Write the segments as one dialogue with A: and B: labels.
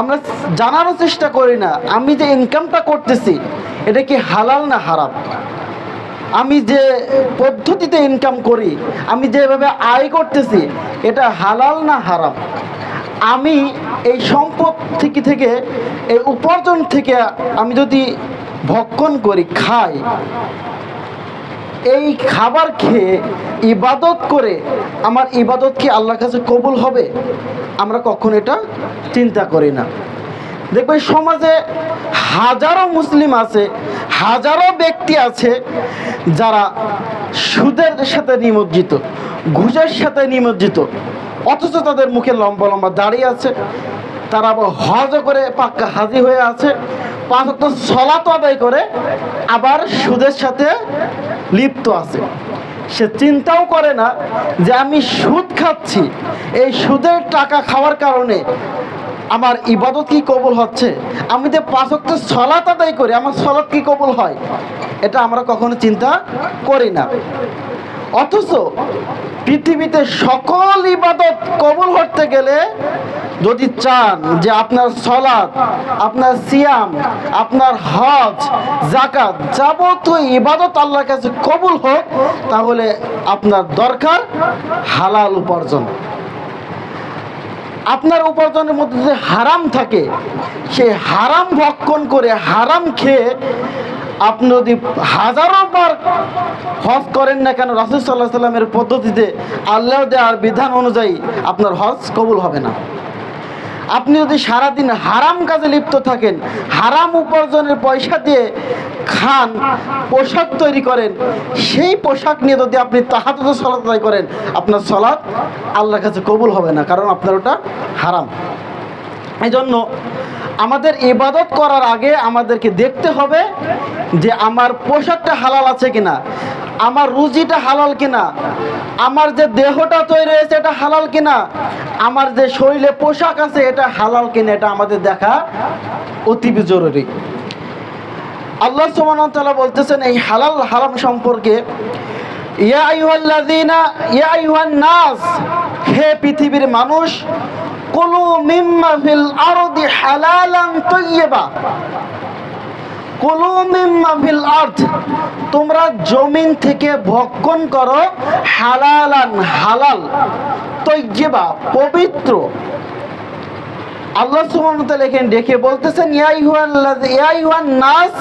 A: আমরা জানারও চেষ্টা করি না, আমি যে ইনকামটা করতেছি, এটা কি হালাল না হারাম? আমি যে পদ্ধতিতে ইনকাম করি, আমি যেভাবে আয় করতেছি, এটা হালাল না হারাম? আমি এই সম্পদ থেকে থেকে, এই উপার্জন থেকে আমি যদি ভক্ষণ করি, খাই এই খাবার খেয়ে ইবাদত করে আমার ইবাদত কি আল্লাহর কাছে কবুল হবে? আমরা কখন এটা চিন্তা করি না। দেখবেন সমাজে হাজারো মুসলিম আছে, হাজারো ব্যক্তি আছে যারা সুদের সাথে নিমজ্জিত, ঘুষের সাথে নিমজ্জিত, অথচ তাদের মুখে লম্বা লম্বা দাঁড়িয়ে আছে, তারা হজ করে পাক্কা হাজি হয়ে আছে, পাঁচ তো সলাত আদায় করে, আবার সুদের সাথে লিপ্ত আছে। সে চিন্তাও করে না যে আমি সুদ খাচ্ছি। এই সুদের টাকা খাওয়ার কারণে আমার ইবাদত কি কবুল হচ্ছে? আমি যে পাঁচক্ত সলাত আদায় করি, আমার সলাৎ কি কবুল হয়? এটা আমরা কখনো চিন্তা করি না। অথচ পৃথিবীতে সকল ইবাদত কবুল করতে গেলে যদি চান যে আপনার সলাদ আপনার সিয়াম, আপনার হজ জাকাত যাবতীয় ইবাদত আল্লাহর কাছে কবুল হোক, তাহলে আপনার দরকার হালাল উপার্জন। আপনার উপার্জনের মধ্যে যে হারাম থাকে, সেই হারাম ভক্ষণ করে হারাম খেয়ে আপনি যদি হাজারো বার হজ করেন না কেন, রাসুল সাল্লাহ সাল্লামের পদ্ধতিতে আল্লাহ দেওয়ার বিধান অনুযায়ী আপনার হজ কবুল হবে না। আপনি যদি সারাদিন হারাম কাজে লিপ্ত থাকেন, হারাম উপার্জনের পয়সা দিয়ে খান, পোশাক তৈরি করেন, সেই পোশাক নিয়ে যদি আপনি তাহাতে সলাত করেন, আপনার সলাৎ আল্লাহর কাছে কবুল হবে না, কারণ আপনার ওটা হারাম। এই জন্য আমাদের ইবাদত করার আগে আমাদেরকে দেখতে হবে যে আমার পোশাকটা হালাল আছে কিনা, আমার রুজিটা হালাল কিনা আমার যে দেহটা তৈরি হয়েছে এটা হালাল কিনা? আমার যে শরীরে পোশাক আছে এটা হালাল কিনা এটা আমাদের দেখা অতি জরুরি। আল্লাহ তাআলা বলতেছেন এই হালাল হারাম সম্পর্কে হে পৃথিবীর মানুষ, কুলু মিম্মা ফিল আরদি হালালান তাইয়্যিবা। তোমরা জমিন থেকে ভক্ষণ করো হালালান, হালাল, তৈয়্যিবা, পবিত্র। আল্লাহ সুবহানাহু ডেকে বলতেছেন নাস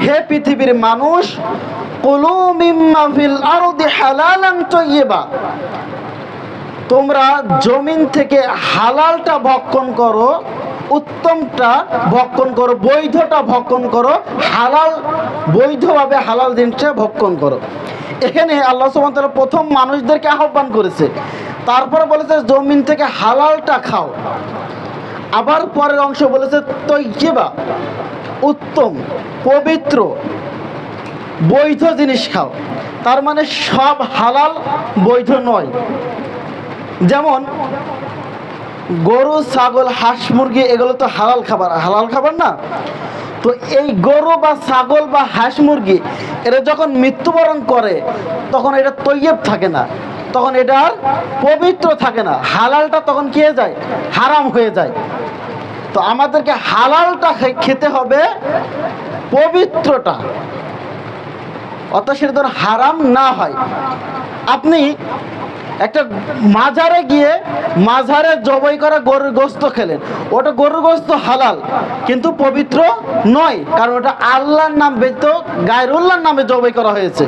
A: হে পৃথিবীর মানুষ তোমরা জমিন থেকে হালালটা ভক্ষণ করো উত্তমটা ভক্ষণ করো, বৈধটা ভক্ষণ করো, হালাল, বৈধভাবে হালাল জিনিসটা ভক্ষণ করো। এখানে আল্লাহ ওয়া তাআলা প্রথম মানুষদেরকে আহ্বান করেছে। তারপরে বলেছে, জমিন থেকে হালালটা খাও। আবার পরের অংশ বলেছে তৈবা উত্তম, পবিত্র, বৈধ জিনিস খাও। তার মানে সব হালাল, বৈধ নয়। যেমন গরু, ছাগল, হাঁস, মুরগি, এগুলো তো হালাল খাবার। হালাল খাবার না? তো এই গরু বা ছাগল বা হাঁস, মুরগি, এরা যখন মৃত্যুবরণ করে, তখন এটা তৈয়ব থাকে না। তখন এটা আর পবিত্র থাকে না। হালালটা তখন খেয়ে যায়? হারাম হয়ে যায়। তো আমাদেরকে হালালটা খেতে হবে পবিত্রটা। অর্থাৎ সেটা হারাম না হয়। আপনি একটা মাজারে গিয়ে মাঝারে জবাই করা গরুর গোস্ত খেলেন। ওটা গরুর গোস্ত হালাল, কিন্তু পবিত্র নয়, কারণ ওটা আল্লাহর নাম ব্যতীত গায়রুল্লাহর নামে জবাই করা হয়েছে।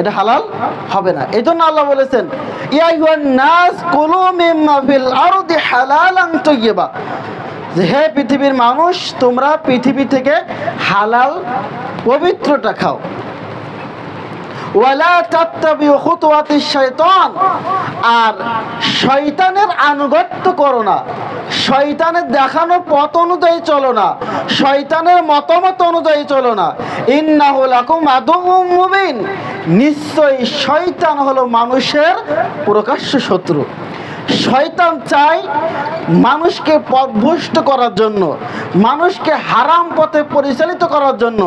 A: এটা হালাল হবে না। এই জন্য আল্লাহ বলেছেন নাস আরদি হালালান তাইয়্যিবা। হে পৃথিবীর মানুষ, তোমরা পৃথিবী থেকে হালাল পবিত্রটা খাও। ওয়ালা তাত্তাবিউ খুতুওয়াতিশ শাইতান। আর শয়তানের আনুগত্য করো না। শয়তানের দেখানো পথ অনুযায়ী চলো না। শয়তানের মতামত অনুযায়ী চলো না। ইন্নাহু লাকুম আদুউম মুবিন। নিশ্চয়ই শয়তান হলো মানুষের প্রকাশ্য শত্রু। শয়তান চায় মানুষকে পথভ্রষ্ট করার জন্য, মানুষকে হারাম পথে পরিচালিত করার জন্য।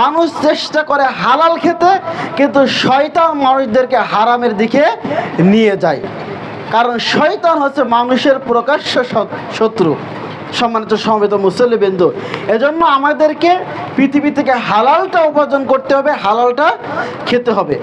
A: মানুষ চেষ্টা করে হালাল খেতে, কিন্তু শয়তান মানুষদেরকে হারামের দিকে নিয়ে যায়। কারণ শয়তান হচ্ছে মানুষের প্রকাশ্য শত্রু, সম্মানিত সমবেত মুসল্লিবৃন্দ। এজন্য আমাদেরকে পৃথিবী থেকে হালালটা উপার্জন করতে হবে, হালালটা খেতে হবে।